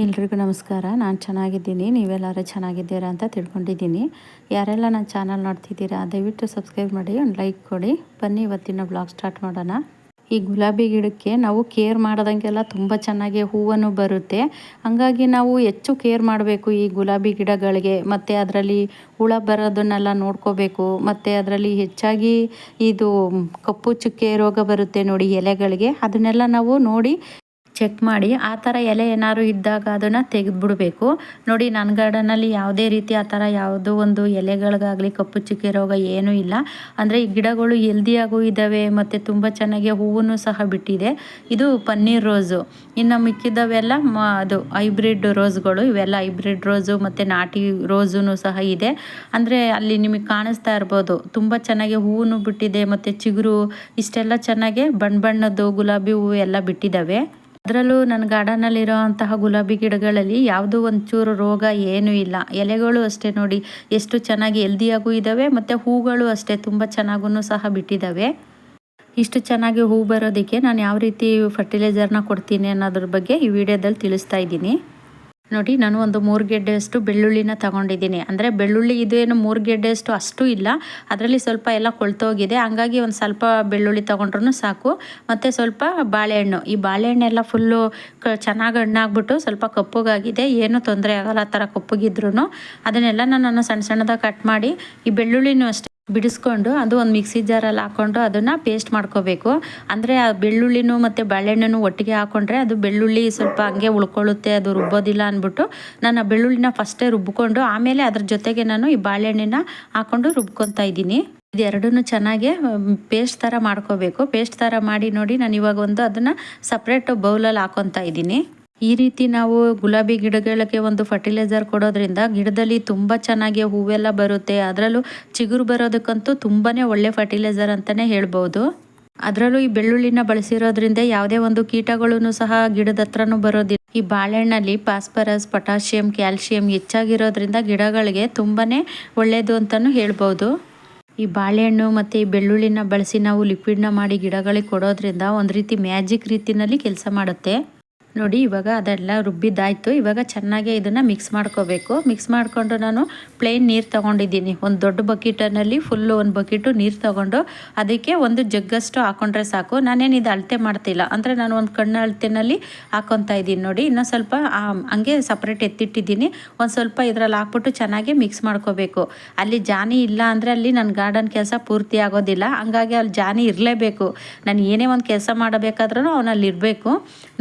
ಎಲ್ರಿಗೂ ನಮಸ್ಕಾರ. ನಾನು ಚೆನ್ನಾಗಿದ್ದೀನಿ. ನೀವೆಲ್ಲರೂ ಚೆನ್ನಾಗಿದ್ದೀರಾ ಅಂತ ತಿಳ್ಕೊಂಡಿದ್ದೀನಿ. ಯಾರೆಲ್ಲ ನನ್ನ ಚಾನಲ್ ನೋಡ್ತಿದ್ದೀರಾ, ದಯವಿಟ್ಟು ಸಬ್ಸ್ಕ್ರೈಬ್ ಮಾಡಿ, ಒಂದು ಲೈಕ್ ಕೊಡಿ. ಬನ್ನಿ ಇವತ್ತಿನ ಬ್ಲಾಗ್ ಸ್ಟಾರ್ಟ್ ಮಾಡೋಣ. ಈ ಗುಲಾಬಿ ಗಿಡಕ್ಕೆ ನಾವು ಕೇರ್ ಮಾಡ್ದಂಗೆಲ್ಲ ತುಂಬ ಚೆನ್ನಾಗಿ ಹೂವನ್ನು ಬರುತ್ತೆ. ಹಾಗಾಗಿ ನಾವು ಹೆಚ್ಚು ಕೇರ್ ಮಾಡಬೇಕು ಈ ಗುಲಾಬಿ ಗಿಡಗಳಿಗೆ. ಮತ್ತು ಅದರಲ್ಲಿ ಹುಳ ಬರೋದನ್ನೆಲ್ಲ ನೋಡ್ಕೋಬೇಕು. ಮತ್ತು ಅದರಲ್ಲಿ ಹೆಚ್ಚಾಗಿ ಇದು ಕಪ್ಪು ಚುಕ್ಕೆ ರೋಗ ಬರುತ್ತೆ ನೋಡಿ ಎಲೆಗಳಿಗೆ. ಅದನ್ನೆಲ್ಲ ನಾವು ನೋಡಿ ಚೆಕ್ ಮಾಡಿ, ಆ ಥರ ಎಲೆ ಏನಾದ್ರು ಇದ್ದಾಗ ಅದನ್ನು ತೆಗೆದುಬಿಡ್ಬೇಕು. ನೋಡಿ ನನ್ನ ಗಾರ್ಡನಲ್ಲಿ ಯಾವುದೇ ರೀತಿ ಆ ಥರ ಯಾವುದೋ ಒಂದು ಎಲೆಗಳಿಗಾಗಲಿ, ಕಪ್ಪು ಚುಕ್ಕೆ ರೋಗ ಏನೂ ಇಲ್ಲ. ಅಂದರೆ ಈ ಗಿಡಗಳು ಎಲ್ದಿಯಾಗೂ ಇದ್ದಾವೆ ಮತ್ತು ತುಂಬ ಚೆನ್ನಾಗಿ ಹೂವನ್ನು ಸಹ ಬಿಟ್ಟಿದೆ. ಇದು ಪನ್ನೀರ್ ರೋಸು. ಇನ್ನು ಮಿಕ್ಕಿದವೆಲ್ಲ ಮ, ಅದು ಹೈಬ್ರಿಡ್ ರೋಸ್ಗಳು, ಇವೆಲ್ಲ ಹೈಬ್ರಿಡ್ ರೋಸು ಮತ್ತು ನಾಟಿ ರೋಸೂ ಸಹ ಇದೆ. ಅಂದರೆ ಅಲ್ಲಿ ನಿಮಗೆ ಕಾಣಿಸ್ತಾ ಇರ್ಬೋದು, ತುಂಬ ಚೆನ್ನಾಗಿ ಹೂವು ಬಿಟ್ಟಿದೆ, ಮತ್ತು ಚಿಗುರು ಇಷ್ಟೆಲ್ಲ ಚೆನ್ನಾಗಿ ಬಣ್ಣ ಬಣ್ಣದ್ದು ಗುಲಾಬಿ ಹೂವು ಎಲ್ಲ ಬಿಟ್ಟಿದ್ದಾವೆ ಅದರಲ್ಲೂ ನನ್ನ ಗಾರ್ಡನಲ್ಲಿರೋ ಅಂತಹ ಗುಲಾಬಿ ಗಿಡಗಳಲ್ಲಿ ಯಾವುದೂ ಒಂಚೂರು ರೋಗ ಏನೂ ಇಲ್ಲ. ಎಲೆಗಳು ಅಷ್ಟೇ ನೋಡಿ ಎಷ್ಟು ಚೆನ್ನಾಗಿ ಹೆಲ್ದಿಯಾಗೂ ಇದ್ದಾವೆ ಮತ್ತು ಹೂಗಳು ಅಷ್ಟೇ ತುಂಬ ಚೆನ್ನಾಗೂ ಸಹ ಬಿಟ್ಟಿದ್ದಾವೆ ಇಷ್ಟು ಚೆನ್ನಾಗಿ ಹೂ ಬರೋದಕ್ಕೆ ನಾನು ಯಾವ ರೀತಿ ಫರ್ಟಿಲೈಸರ್ನ ಕೊಡ್ತೀನಿ ಅನ್ನೋದ್ರ ಬಗ್ಗೆ ಈ ವಿಡಿಯೋದಲ್ಲಿ ತಿಳಿಸ್ತಾ ಇದ್ದೀನಿ. ನೋಡಿ, ನಾನು ಒಂದು ಮೂರು ಗೆಡ್ಡೆಯಷ್ಟು ಬೆಳ್ಳುಳ್ಳಿನ ತಗೊಂಡಿದ್ದೀನಿ. ಅಂದರೆ ಬೆಳ್ಳುಳ್ಳಿ ಇದೇನು ಮೂರು ಗೆಡ್ಡೆಯಷ್ಟು ಅಷ್ಟು ಇಲ್ಲ. ಅದರಲ್ಲಿ ಸ್ವಲ್ಪ ಎಲ್ಲ ಕೊಳ್ತೋಗಿದೆ. ಹಂಗಾಗಿ ಒಂದು ಸ್ವಲ್ಪ ಬೆಳ್ಳುಳ್ಳಿ ತೊಗೊಂಡ್ರೂ ಸಾಕು. ಮತ್ತು ಸ್ವಲ್ಪ ಬಾಳೆಹಣ್ಣು. ಈ ಬಾಳೆಹಣ್ಣೆಲ್ಲ ಫುಲ್ಲು ಕ ಚೆನ್ನಾಗಿ ಹಣ್ಣಾಗ್ಬಿಟ್ಟು ಸ್ವಲ್ಪ ಕಪ್ಪುಗಾಗಿದೆ. ಏನೂ ತೊಂದರೆ ಆಗಲ್ಲ ಆ ಥರ ಕಪ್ಪುಗಿದ್ರೂ ಅದನ್ನೆಲ್ಲ ನಾನು ಸಣ್ಣ ಸಣ್ಣದಾಗಿ ಕಟ್ ಮಾಡಿ, ಈ ಬೆಳ್ಳುಳ್ಳಿನೂ ಅಷ್ಟೇ. ಬಿಡಿಸ್ಕೊಂಡು ಅದು ಒಂದು ಮಿಕ್ಸಿ ಜಾರಲ್ಲಿ ಹಾಕ್ಕೊಂಡು ಅದನ್ನು ಪೇಸ್ಟ್ ಮಾಡ್ಕೋಬೇಕು. ಅಂದರೆ ಆ ಬೆಳ್ಳುಳ್ಳಿನೂ ಮತ್ತು ಬಾಳೆಹಣ್ಣು ಒಟ್ಟಿಗೆ ಹಾಕ್ಕೊಂಡ್ರೆ ಅದು ಬೆಳ್ಳುಳ್ಳಿ ಸ್ವಲ್ಪ ಹಂಗೆ ಉಳ್ಕೊಳ್ಳುತ್ತೆ, ಅದು ರುಬ್ಬೋದಿಲ್ಲ ಅಂದ್ಬಿಟ್ಟು ನಾನು ಆ ಬೆಳ್ಳುಳ್ಳಿನ ಫಸ್ಟೇ ರುಬ್ಬಿಕೊಂಡು ಆಮೇಲೆ ಅದ್ರ ಜೊತೆಗೆ ನಾನು ಈ ಬಾಳೆಹಣ್ಣಿನ ಹಾಕ್ಕೊಂಡು ರುಬ್ಕೊತಾ ಇದ್ದೀನಿ. ಇದೆರಡೂ ಚೆನ್ನಾಗಿ ಪೇಸ್ಟ್ ಥರ ಮಾಡ್ಕೋಬೇಕು. ಪೇಸ್ಟ್ ಥರ ಮಾಡಿ ನೋಡಿ ನಾನು ಇವಾಗ ಒಂದು ಅದನ್ನು ಸಪ್ರೇಟ್ ಬೌಲಲ್ಲಿ ಹಾಕೊತಾ ಇದ್ದೀನಿ. ಈ ರೀತಿ ನಾವು ಗುಲಾಬಿ ಗಿಡಗಳಿಗೆ ಒಂದು ಫರ್ಟಿಲೈಸರ್ ಕೊಡೋದ್ರಿಂದ ಗಿಡದಲ್ಲಿ ತುಂಬ ಚೆನ್ನಾಗಿ ಹೂವೆಲ್ಲ ಬರುತ್ತೆ. ಅದರಲ್ಲೂ ಚಿಗುರು ಬರೋದಕ್ಕಂತೂ ತುಂಬಾ ಒಳ್ಳೆ ಫರ್ಟಿಲೈಸರ್ ಅಂತಲೇ ಹೇಳ್ಬೋದು. ಅದರಲ್ಲೂ ಈ ಬೆಳ್ಳುಳ್ಳಿನ ಬಳಸಿರೋದ್ರಿಂದ ಯಾವುದೇ ಒಂದು ಕೀಟಗಳೂ ಸಹ ಗಿಡದ ಹತ್ರನೂ ಬರೋದಿಲ್ಲ. ಈ ಬಾಳೆಹಣ್ಣಲ್ಲಿ ಫಾಸ್ಫರಸ್ ಪೊಟ್ಯಾಷಿಯಂ ಕ್ಯಾಲ್ಶಿಯಂ ಹೆಚ್ಚಾಗಿರೋದ್ರಿಂದ ಗಿಡಗಳಿಗೆ ತುಂಬಾ ಒಳ್ಳೆಯದು ಅಂತಲೂ ಹೇಳ್ಬೋದು. ಈ ಬಾಳೆಹಣ್ಣು ಮತ್ತು ಈ ಬೆಳ್ಳುಳ್ಳಿನ ಬಳಸಿ ನಾವು ಲಿಕ್ವಿಡ್ನ ಮಾಡಿ ಗಿಡಗಳಿಗೆ ಕೊಡೋದ್ರಿಂದ ಒಂದು ರೀತಿ ಮ್ಯಾಜಿಕ್ ರೀತಿಯಲ್ಲಿ ಕೆಲಸ ಮಾಡುತ್ತೆ. ನೋಡಿ, ಇವಾಗ ಅದೆಲ್ಲ ರುಬ್ಬಿದ್ದಾಯಿತು. ಇವಾಗ ಚೆನ್ನಾಗಿ ಇದನ್ನು ಮಿಕ್ಸ್ ಮಾಡ್ಕೋಬೇಕು. ಮಿಕ್ಸ್ ಮಾಡಿಕೊಂಡು ನಾನು ಪ್ಲೇನ್ ನೀರು ತೊಗೊಂಡಿದ್ದೀನಿ. ಒಂದು ದೊಡ್ಡ ಬಕೆಟನಲ್ಲಿ ಫುಲ್ಲು ಒಂದು ಬಕೆಟು ನೀರು ತೊಗೊಂಡು ಅದಕ್ಕೆ ಒಂದು ಜಗ್ಗಷ್ಟು ಹಾಕೊಂಡ್ರೆ ಸಾಕು. ನಾನೇನು ಇದು ಅಳತೆ ಮಾಡ್ತಿಲ್ಲ. ಅಂದರೆ ನಾನು ಒಂದು ಕಣ್ಣು ಅಳತೆನಲ್ಲಿ ಹಾಕೊತಾ ಇದ್ದೀನಿ ನೋಡಿ. ಇನ್ನೂ ಸ್ವಲ್ಪ ಹಂಗೆ ಸಪ್ರೇಟ್ ಎತ್ತಿಟ್ಟಿದ್ದೀನಿ. ಒಂದು ಸ್ವಲ್ಪ ಇದರಲ್ಲಿ ಹಾಕ್ಬಿಟ್ಟು ಚೆನ್ನಾಗಿ ಮಿಕ್ಸ್ ಮಾಡ್ಕೋಬೇಕು. ಅಲ್ಲಿ ಜಾನಿ ಇಲ್ಲ ಅಂದರೆ ಅಲ್ಲಿ ನನ್ನ ಗಾರ್ಡನ್ ಕೆಲಸ ಪೂರ್ತಿ ಆಗೋದಿಲ್ಲ. ಹಂಗಾಗಿ ಅಲ್ಲಿ ಜಾನಿ ಇರಲೇಬೇಕು. ನಾನು ಏನೇ ಒಂದು ಕೆಲಸ ಮಾಡಬೇಕಾದ್ರೂ ಅವನಲ್ಲಿ ಇರಬೇಕು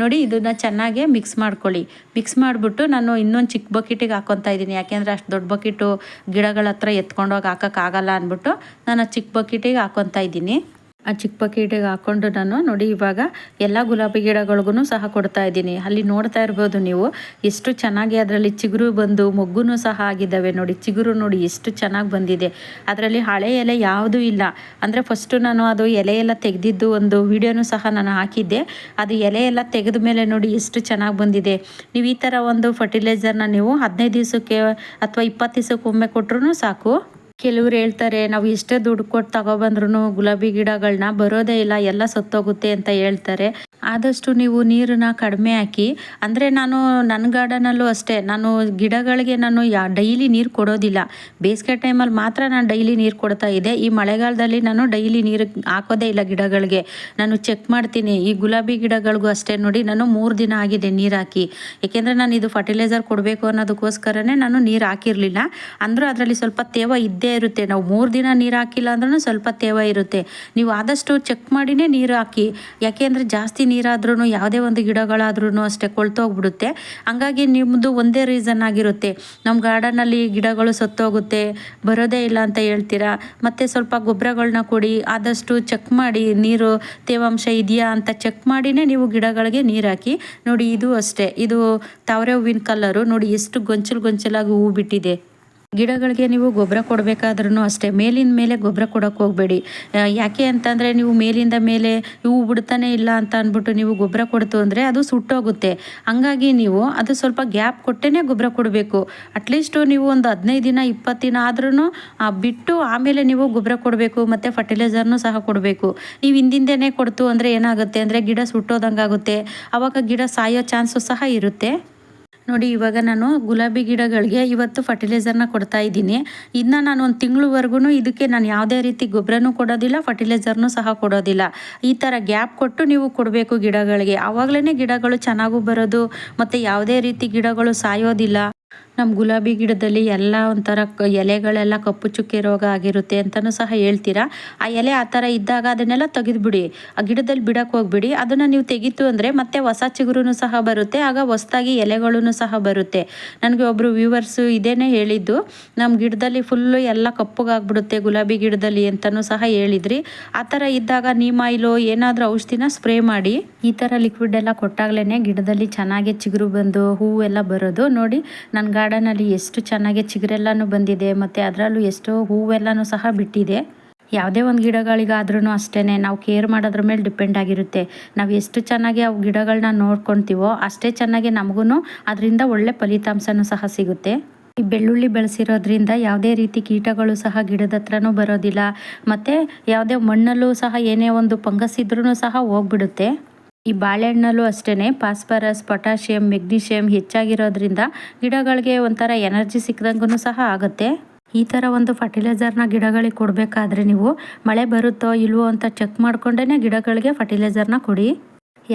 ನೋಡಿ, ಇದನ್ನು ಚೆನ್ನಾಗಿ ಮಿಕ್ಸ್ ಮಾಡ್ಕೊಳ್ಳಿ. ಮಿಕ್ಸ್ ಮಾಡಿಬಿಟ್ಟು ನಾನು ಇನ್ನೊಂದು ಚಿಕ್ಕ ಬಕೆಟಿಗೆ ಹಾಕೊತಾ ಇದ್ದೀನಿ. ಯಾಕೆಂದರೆ ಅಷ್ಟು ದೊಡ್ಡ ಬಕೆಟು ಗಿಡಗಳ ಹತ್ರ ಎತ್ಕೊಂಡೋಗಿ ಹಾಕೋಕ್ಕಾಗಲ್ಲ ಅಂದ್ಬಿಟ್ಟು ನಾನು ಚಿಕ್ಕ ಬಕೆಟಿಗೆ ಹಾಕೊತಾ ಇದ್ದೀನಿ. ಆ ಚಿಕ್ಕ ಪಕೀಟಿಗೆ ಹಾಕೊಂಡು ನಾನು ನೋಡಿ ಇವಾಗ ಎಲ್ಲ ಗುಲಾಬಿ ಗಿಡಗಳಿಗೂ ಸಹ ಕೊಡ್ತಾ ಇದ್ದೀನಿ. ಅಲ್ಲಿ ನೋಡ್ತಾ ಇರ್ಬೋದು ನೀವು ಎಷ್ಟು ಚೆನ್ನಾಗಿ ಅದರಲ್ಲಿ ಚಿಗುರು ಬಂದು ಮೊಗ್ಗು ಸಹ ಆಗಿದ್ದಾವೆ ನೋಡಿ. ಚಿಗುರು ನೋಡಿ ಎಷ್ಟು ಚೆನ್ನಾಗಿ ಬಂದಿದೆ. ಅದರಲ್ಲಿ ಹಳೆ ಎಲೆ ಯಾವುದೂ ಇಲ್ಲ. ಅಂದರೆ ಫಸ್ಟು ನಾನು ಅದು ಎಲೆಯೆಲ್ಲ ತೆಗೆದಿದ್ದು ಒಂದು ವಿಡಿಯೋನೂ ಸಹ ನಾನು ಹಾಕಿದ್ದೆ. ಅದು ಎಲೆಯೆಲ್ಲ ತೆಗೆದ ಮೇಲೆ ನೋಡಿ ಎಷ್ಟು ಚೆನ್ನಾಗಿ ಬಂದಿದೆ. ನೀವು ಈ ಥರ ಒಂದು ಫರ್ಟಿಲೈಸರ್ನ ನೀವು ಹದಿನೈದು ದಿವಸಕ್ಕೆ ಅಥವಾ ಇಪ್ಪತ್ತು ದಿವಸಕ್ಕೆ ಒಮ್ಮೆ ಕೊಟ್ಟರು ಸಾಕು. ಕೆಲವ್ರು ಹೇಳ್ತಾರೆ, ನಾವು ಎಷ್ಟೇ ದುಡ್ಡು ಕೊಟ್ಟು ತಗೊಬಂದ್ರೂ ಗುಲಾಬಿ ಗಿಡಗಳನ್ನ ಬರೋದೇ ಇಲ್ಲ, ಎಲ್ಲ ಸತ್ತೋಗುತ್ತೆ ಅಂತ ಹೇಳ್ತಾರೆ. ಆದಷ್ಟು ನೀವು ನೀರನ್ನ ಕಡಿಮೆ ಹಾಕಿ, ಅಂದರೆ ನಾನು ನನ್ನ ಗಾರ್ಡನಲ್ಲೂ ಅಷ್ಟೇ, ನಾನು ಗಿಡಗಳಿಗೆ ನಾನು ಯಾ, ಡೈಲಿ ನೀರು ಕೊಡೋದಿಲ್ಲ. ಬೇಸಿಗೆ ಟೈಮಲ್ಲಿ ಮಾತ್ರ ನಾನು ಡೈಲಿ ನೀರು ಕೊಡ್ತಾ ಇದ್ದೆ. ಈ ಮಳೆಗಾಲದಲ್ಲಿ ನಾನು ಡೈಲಿ ನೀರು ಹಾಕೋದೇ ಇಲ್ಲ ಗಿಡಗಳಿಗೆ. ನಾನು ಚೆಕ್ ಮಾಡ್ತೀನಿ, ಈ ಗುಲಾಬಿ ಗಿಡಗಳಿಗೂ ಅಷ್ಟೇ ನೋಡಿ ನಾನು ಮೂರು ದಿನ ಆಗಿದೆ ನೀರು ಹಾಕಿ. ಏಕೆಂದರೆ ನಾನು ಇದು ಫರ್ಟಿಲೈಸರ್ ಕೊಡಬೇಕು ಅನ್ನೋದಕ್ಕೋಸ್ಕರನೇ ನಾನು ನೀರು ಹಾಕಿರಲಿಲ್ಲ. ಅಂದರೂ ಅದರಲ್ಲಿ ಸ್ವಲ್ಪ ತೇವ ಇದ್ದೇ ಇರುತ್ತೆ. ನಾವು ಮೂರು ದಿನ ನೀರು ಹಾಕಿಲ್ಲ ಅಂದ್ರೂ ಸ್ವಲ್ಪ ತೇವ ಇರುತ್ತೆ. ನೀವು ಆದಷ್ಟು ಚೆಕ್ ಮಾಡಿನೇ ನೀರು ಹಾಕಿ. ಯಾಕೆ ಜಾಸ್ತಿ ನೀರಾದ್ರೂ ಯಾವುದೇ ಒಂದು ಗಿಡಗಳಾದ್ರೂ ಅಷ್ಟೇ ಕೊಳ್ತೋಗ್ಬಿಡುತ್ತೆ. ಹಂಗಾಗಿ ನಿಮ್ಮದು ಒಂದೇ ರೀಸನ್ ಆಗಿರುತ್ತೆ. ನಮ್ಮ ಗಾರ್ಡನಲ್ಲಿ ಗಿಡಗಳು ಸತ್ತೋಗುತ್ತೆ. ಬರೋದೇ ಇಲ್ಲ ಅಂತ ಹೇಳ್ತೀರಾ? ಮತ್ತು ಸ್ವಲ್ಪ ಗೊಬ್ಬರಗಳನ್ನ ಕೊಡಿ. ಆದಷ್ಟು ಚೆಕ್ ಮಾಡಿ. ನೀರು ತೇವಾಂಶ ಇದೆಯಾ ಅಂತ ಚೆಕ್ ಮಾಡಿನೇ ನೀವು ಗಿಡಗಳಿಗೆ ನೀರು ಹಾಕಿ. ನೋಡಿ ಇದು ಅಷ್ಟೇ. ಇದು ತಾವರೆ ಹೂವಿನ ಕಲ್ಲರು ನೋಡಿ ಎಷ್ಟು ಗೊಂಚಲು ಗೊಂಚಲಾಗಿ ಹೂ ಬಿಟ್ಟಿದೆ. ಗಿಡಗಳಿಗೆ ನೀವು ಗೊಬ್ಬರ ಕೊಡಬೇಕಾದ್ರೂ ಅಷ್ಟೇ. ಮೇಲಿನ ಮೇಲೆ ಗೊಬ್ಬರ ಕೊಡೋಕೆ ಹೋಗಬೇಡಿ. ಯಾಕೆ ಅಂತಂದರೆ ನೀವು ಮೇಲಿಂದ ಮೇಲೆ ಹೂವು ಬಿಡ್ತಾನೆ ಇಲ್ಲ ಅಂತ ಅಂದ್ಬಿಟ್ಟು ನೀವು ಗೊಬ್ಬರ ಕೊಡ್ತು ಅಂದರೆ ಅದು ಸುಟ್ಟೋಗುತ್ತೆ. ಹಂಗಾಗಿ ನೀವು ಅದು ಸ್ವಲ್ಪ ಗ್ಯಾಪ್ ಕೊಟ್ಟೇ ಗೊಬ್ಬರ ಕೊಡಬೇಕು. ಅಟ್ಲೀಸ್ಟು ನೀವು ಒಂದು ಹದಿನೈದು ದಿನ, ಇಪ್ಪತ್ತು ದಿನ ಆದ್ರೂ ಬಿಟ್ಟು ಆಮೇಲೆ ನೀವು ಗೊಬ್ಬರ ಕೊಡಬೇಕು, ಮತ್ತು ಫರ್ಟಿಲೈಸರ್ನು ಸಹ ಕೊಡಬೇಕು. ನೀವು ಹಿಂದಿಂದೇ ಕೊಡ್ತು ಅಂದರೆ ಏನಾಗುತ್ತೆ ಅಂದರೆ ಗಿಡ ಸುಟ್ಟೋದಂಗಾಗುತ್ತೆ. ಆವಾಗ ಗಿಡ ಸಾಯೋ ಚಾನ್ಸು ಸಹ ಇರುತ್ತೆ. ನೋಡಿ, ಇವಾಗ ನಾನು ಗುಲಾಬಿ ಗಿಡಗಳಿಗೆ ಇವತ್ತು ಫರ್ಟಿಲೈಸರ್ನ ಕೊಡ್ತಾ ಇದ್ದೀನಿ. ಇನ್ನು ನಾನು ಒಂದು ತಿಂಗಳವರೆಗೂ ಇದಕ್ಕೆ ನಾನು ಯಾವುದೇ ರೀತಿ ಗೊಬ್ಬರನೂ ಕೊಡೋದಿಲ್ಲ ಫರ್ಟಿಲೈಸರ್ನೂ ಸಹ ಕೊಡೋದಿಲ್ಲ. ಈ ಥರ ಗ್ಯಾಪ್ ಕೊಟ್ಟು ನೀವು ಕೊಡಬೇಕು ಗಿಡಗಳಿಗೆ. ಆವಾಗಲೇ ಗಿಡಗಳು ಚೆನ್ನಾಗೂ ಬರೋದು, ಮತ್ತು ಯಾವುದೇ ರೀತಿ ಗಿಡಗಳು ಸಾಯೋದಿಲ್ಲ. ನಮ್ಮ ಗುಲಾಬಿ ಗಿಡದಲ್ಲಿ ಎಲ್ಲ ಒಂಥರ ಎಲೆಗಳೆಲ್ಲ ಕಪ್ಪು ಚುಕ್ಕೆ ರೋಗ ಆಗಿರುತ್ತೆ ಅಂತಲೂ ಸಹ ಹೇಳ್ತೀರಾ? ಆ ಎಲೆ ಆ ಥರ ಇದ್ದಾಗ ಅದನ್ನೆಲ್ಲ ತೆಗೆದುಬಿಡಿ. ಆ ಗಿಡದಲ್ಲಿ ಬಿಡಕ್ಕೆ ಹೋಗ್ಬಿಡಿ. ಅದನ್ನು ನೀವು ತೆಗಿತು ಅಂದರೆ ಮತ್ತೆ ಹೊಸ ಚಿಗುರು ಸಹ ಬರುತ್ತೆ, ಆಗ ಹೊಸದಾಗಿ ಎಲೆಗಳೂ ಸಹ ಬರುತ್ತೆ. ನನಗೆ ಒಬ್ಬರು ವ್ಯೂವರ್ಸು ಇದೇನೇ ಹೇಳಿದ್ದು ನಮ್ಮ ಗಿಡದಲ್ಲಿ ಫುಲ್ಲು ಎಲ್ಲ ಕಪ್ಪುಗಾಗ್ಬಿಡುತ್ತೆ ಗುಲಾಬಿ ಗಿಡದಲ್ಲಿ ಅಂತಲೂ ಸಹ ಹೇಳಿದ್ರಿ. ಆ ಥರ ಇದ್ದಾಗ ನೀಮಾಯಿಲು ಏನಾದರೂ ಔಷಧಿನ ಸ್ಪ್ರೇ ಮಾಡಿ. ಈ ಥರ ಲಿಕ್ವಿಡ್ ಎಲ್ಲ ಕೊಟ್ಟಾಗ್ಲೇ ಗಿಡದಲ್ಲಿ ಚೆನ್ನಾಗಿ ಚಿಗುರು ಬಂದು ಹೂವೆಲ್ಲ ಬರೋದು. ನೋಡಿ ನನ್ನ ಗಾರ್ಡನಲ್ಲಿ ಎಷ್ಟು ಚೆನ್ನಾಗಿ ಚಿಗುರೆಲ್ಲನೂ ಬಂದಿದೆ, ಮತ್ತು ಅದರಲ್ಲೂ ಎಷ್ಟೋ ಹೂವೆಲ್ಲನೂ ಸಹ ಬಿಟ್ಟಿದೆ. ಯಾವುದೇ ಒಂದು ಗಿಡಗಳಿಗಾದ್ರೂ ಅಷ್ಟೇ ನಾವು ಕೇರ್ ಮಾಡೋದ್ರ ಮೇಲೆ ಡಿಪೆಂಡ್ ಆಗಿರುತ್ತೆ. ನಾವು ಎಷ್ಟು ಚೆನ್ನಾಗಿ ಅವು ಗಿಡಗಳನ್ನ ನೋಡ್ಕೊತೀವೋ ಅಷ್ಟೇ ಚೆನ್ನಾಗಿ ನಮಗೂ ಅದರಿಂದ ಒಳ್ಳೆ ಫಲಿತಾಂಶನೂ ಸಹ ಸಿಗುತ್ತೆ. ಈ ಬೆಳ್ಳುಳ್ಳಿ ಬೆಳೆಸಿರೋದ್ರಿಂದ ಯಾವುದೇ ರೀತಿ ಕೀಟಗಳು ಸಹ ಗಿಡದ ಹತ್ರನೂ ಬರೋದಿಲ್ಲ, ಮತ್ತು ಯಾವುದೇ ಮಣ್ಣಲ್ಲೂ ಸಹ ಏನೇ ಒಂದು ಫಂಗಸ್ ಇದ್ರೂ ಸಹ ಹೋಗ್ಬಿಡುತ್ತೆ. ಈ ಬಾಳೆಹಣ್ಣಲ್ಲೂ ಅಷ್ಟೇ ಫಾಸ್ಫರಸ್, ಪೊಟ್ಯಾಷಿಯಂ, ಮೆಗ್ನೀಷಿಯಂ ಹೆಚ್ಚಾಗಿರೋದ್ರಿಂದ ಗಿಡಗಳಿಗೆ ಒಂಥರ ಎನರ್ಜಿ ಸಿಕ್ಕದಂಗೂ ಸಹ ಆಗುತ್ತೆ. ಈ ಥರ ಒಂದು ಫರ್ಟಿಲೈಸರ್ನ ಗಿಡಗಳಿಗೆ ಕೊಡಬೇಕಾದ್ರೆ ನೀವು ಮಳೆ ಬರುತ್ತೋ ಇಲ್ವೋ ಅಂತ ಚೆಕ್ ಮಾಡ್ಕೊಂಡೇ ಗಿಡಗಳಿಗೆ ಫರ್ಟಿಲೈಸರ್ನ ಕೊಡಿ.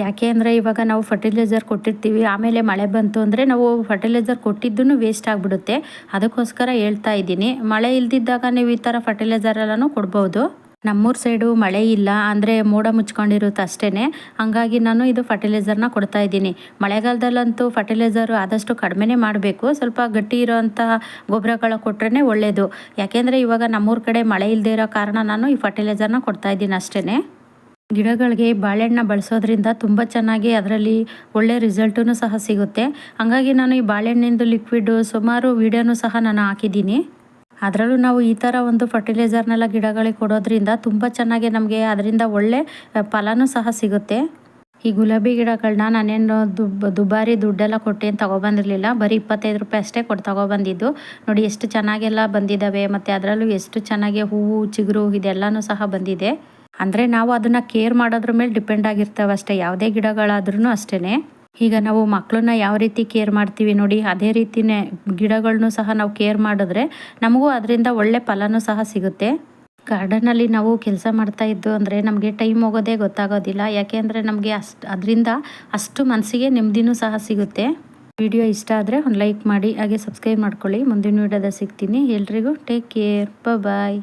ಯಾಕೆ ಅಂದರೆ ಇವಾಗ ನಾವು ಫರ್ಟಿಲೈಸರ್ ಕೊಟ್ಟಿರ್ತೀವಿ. ಆಮೇಲೆ ಮಳೆ ಬಂತು ಅಂದರೆ ನಾವು ಫರ್ಟಿಲೈಸರ್ ಕೊಟ್ಟಿದ್ದೂ ವೇಸ್ಟ್ ಆಗಿಬಿಡುತ್ತೆ. ಅದಕ್ಕೋಸ್ಕರ ಹೇಳ್ತಾ ಇದ್ದೀನಿ. ಮಳೆ ಇಲ್ದಿದ್ದಾಗ ನೀವು ಈ ಥರ ಫರ್ಟಿಲೈಸರ್ ಎಲ್ಲನೂ ಕೊಡ್ಬೋದು. ನಮ್ಮೂರ ಸೈಡು ಮಳೆ ಇಲ್ಲ, ಅಂದರೆ ಮೋಡ ಮುಚ್ಕೊಂಡಿರುತ್ತೆ ಅಷ್ಟೇನೆ. ಹಾಗಾಗಿ ನಾನು ಇದು ಫರ್ಟಿಲೈಸರ್ನ ಕೊಡ್ತಾ ಇದ್ದೀನಿ. ಮಳೆಗಾಲದಲ್ಲಂತೂ ಫರ್ಟಿಲೈಸರ್ ಆದಷ್ಟು ಕಡಿಮೆನೆ ಮಾಡಬೇಕು. ಸ್ವಲ್ಪ ಗಟ್ಟಿ ಇರೋವಂಥ ಗೊಬ್ಬರಗಳ ಕೊಟ್ರೇ ಒಳ್ಳೆಯದು ಯಾಕೆಂದರೆ ಇವಾಗ ನಮ್ಮೂರ ಕಡೆ ಮಳೆ ಇಲ್ಲದೆ ಇರೋ ಕಾರಣ ನಾನು ಈ ಫರ್ಟಿಲೈಸರ್ನ ಕೊಡ್ತಾ ಇದ್ದೀನಿ ಅಷ್ಟೇ ಗಿಡಗಳಿಗೆ ಬಾಳೆಹಣ್ಣ ಬಳಸೋದ್ರಿಂದ ತುಂಬ ಚೆನ್ನಾಗಿ ಅದರಲ್ಲಿ ಒಳ್ಳೆ ರಿಸಲ್ಟೂ ಸಹ ಸಿಗುತ್ತೆ. ಹಾಗಾಗಿ ನಾನು ಈ ಬಾಳೆಹಣ್ಣಿಂದು ಲಿಕ್ವಿಡ್ ಸುಮಾರು ವಿಡಿಯೋನೂ ಸಹ ನಾನು ಹಾಕಿದ್ದೀನಿ. ಅದರಲ್ಲೂ ನಾವು ಈ ಥರ ಒಂದು ಫರ್ಟಿಲೈಸರ್ನೆಲ್ಲ ಗಿಡಗಳಿಗೆ ಕೊಡೋದ್ರಿಂದ ತುಂಬ ಚೆನ್ನಾಗಿ ನಮಗೆ ಅದರಿಂದ ಒಳ್ಳೆ ಫಲನೂ ಸಹ ಸಿಗುತ್ತೆ. ಈ ಗುಲಾಬಿ ಗಿಡಗಳನ್ನ ನಾನೇನು ದುಬ್, ದುಬಾರಿ ದುಡ್ಡೆಲ್ಲ ಕೊಟ್ಟೇನು ತೊಗೊಬಂದಿರಲಿಲ್ಲ. ಬರೀ ಇಪ್ಪತ್ತೈದು ರೂಪಾಯಿ ಅಷ್ಟೇ ಕೊಟ್ಟು ತೊಗೊಬಂದಿದ್ದು. ನೋಡಿ ಎಷ್ಟು ಚೆನ್ನಾಗೆಲ್ಲ ಬಂದಿದ್ದಾವೆ ಮತ್ತು ಅದರಲ್ಲೂ ಎಷ್ಟು ಚೆನ್ನಾಗಿ ಹೂವು, ಚಿಗುರು ಇದೆಲ್ಲನೂ ಸಹ ಬಂದಿದೆ. ಅಂದರೆ ನಾವು ಅದನ್ನು ಕೇರ್ ಮಾಡೋದ್ರ ಮೇಲೆ ಡಿಪೆಂಡ್ ಆಗಿರ್ತವೆ ಅಷ್ಟೇ. ಯಾವುದೇ ಗಿಡಗಳಾದ್ರೂ ಅಷ್ಟೇ ಈಗ ನಾವು ಮಕ್ಕಳನ್ನ ಯಾವ ರೀತಿ ಕೇರ್ ಮಾಡ್ತೀವಿ ನೋಡಿ, ಅದೇ ರೀತಿಯೇ ಗಿಡಗಳನ್ನೂ ಸಹ ನಾವು ಕೇರ್ ಮಾಡಿದ್ರೆ ನಮಗೂ ಅದರಿಂದ ಒಳ್ಳೆ ಫಲನೂ ಸಹ ಸಿಗುತ್ತೆ. ಗಾರ್ಡನಲ್ಲಿ ನಾವು ಕೆಲಸ ಮಾಡ್ತಾ ಇದ್ದು ಅಂದರೆ ನಮಗೆ ಟೈಮ್ ಹೋಗೋದೇ ಗೊತ್ತಾಗೋದಿಲ್ಲ. ಯಾಕೆಂದರೆ ನಮಗೆ ಅಷ್ಟು, ಅದರಿಂದ ಅಷ್ಟು ಮನಸ್ಸಿಗೆ ನೆಮ್ಮದಿನೂ ಸಹ ಸಿಗುತ್ತೆ. ವಿಡಿಯೋ ಇಷ್ಟ ಆದರೆ ಒಂದು ಲೈಕ್ ಮಾಡಿ, ಹಾಗೆ ಸಬ್ಸ್ಕ್ರೈಬ್ ಮಾಡ್ಕೊಳ್ಳಿ. ಮುಂದಿನ ವಿಡಿಯೋದ ಸಿಗ್ತೀನಿ. ಎಲ್ರಿಗೂ ಟೇಕ್ ಕೇರ್ ಬಾಯ್